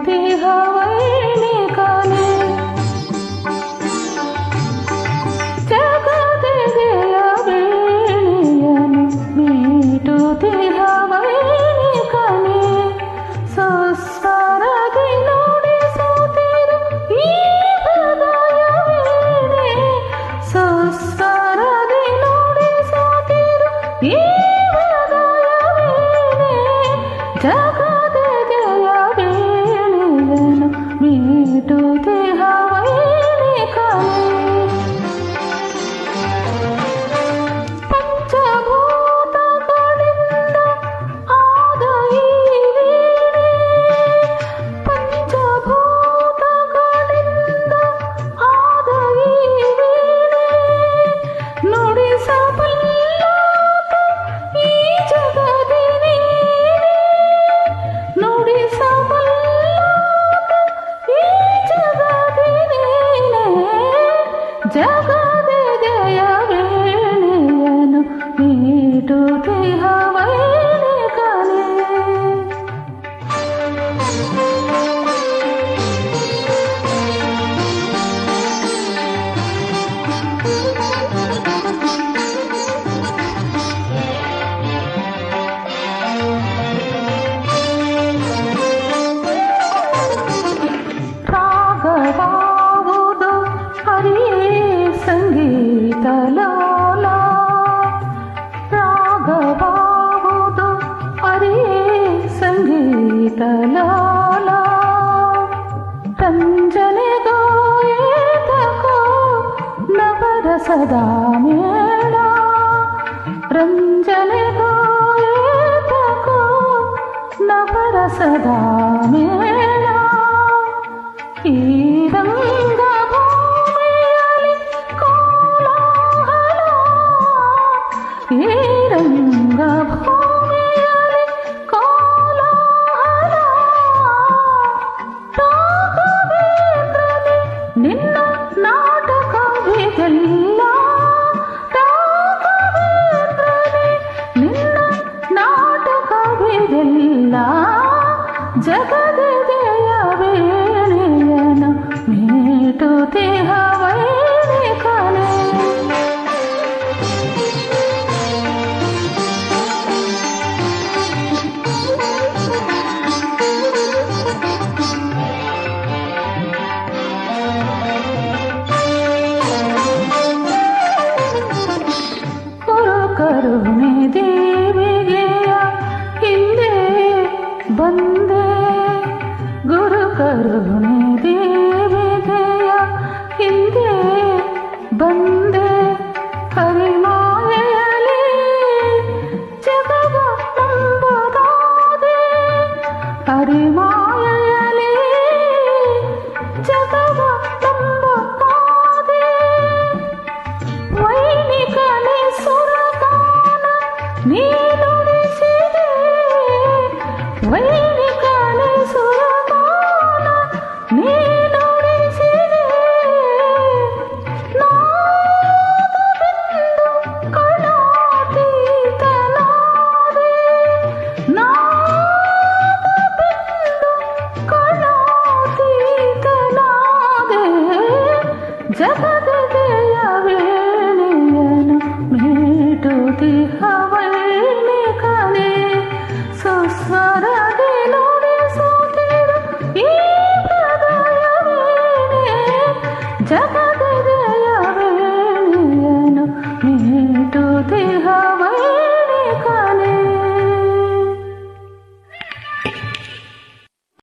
পথে হওয়া बिहार సదా మేళా రంజన నవర సదా మేళా ఈ రంగ భూమయాలి కోలాహల ఈ రంగ భూమయాలి కోలాహల రాఘవేంద్రని నిన్న నాటకం విదలి ಜಗದಿದೆಯ ವೇಳೆಯನ ಮೀಟುತಿಹ ಕರುಣೆ ದೇವಿಗೆಯ ಹಿಂದೆ ಬಂದೆ ಹರಿಮಾಯಲಿ ಜಗವ ನಂಬದಾದೆ ಹರಿಮಾಯಲಿ ಜಗವ ನಂಬದಾದೆ ವೈಣಿಕನೆ ಸುರಗಾನ ನೀನುಡಿಸಿದೆ ಜಗದೆಯ ವೇಳೆಯನು ಮೀಟುತಿ ಹವೈನಿಕನೆ ಸುಸ್ವರ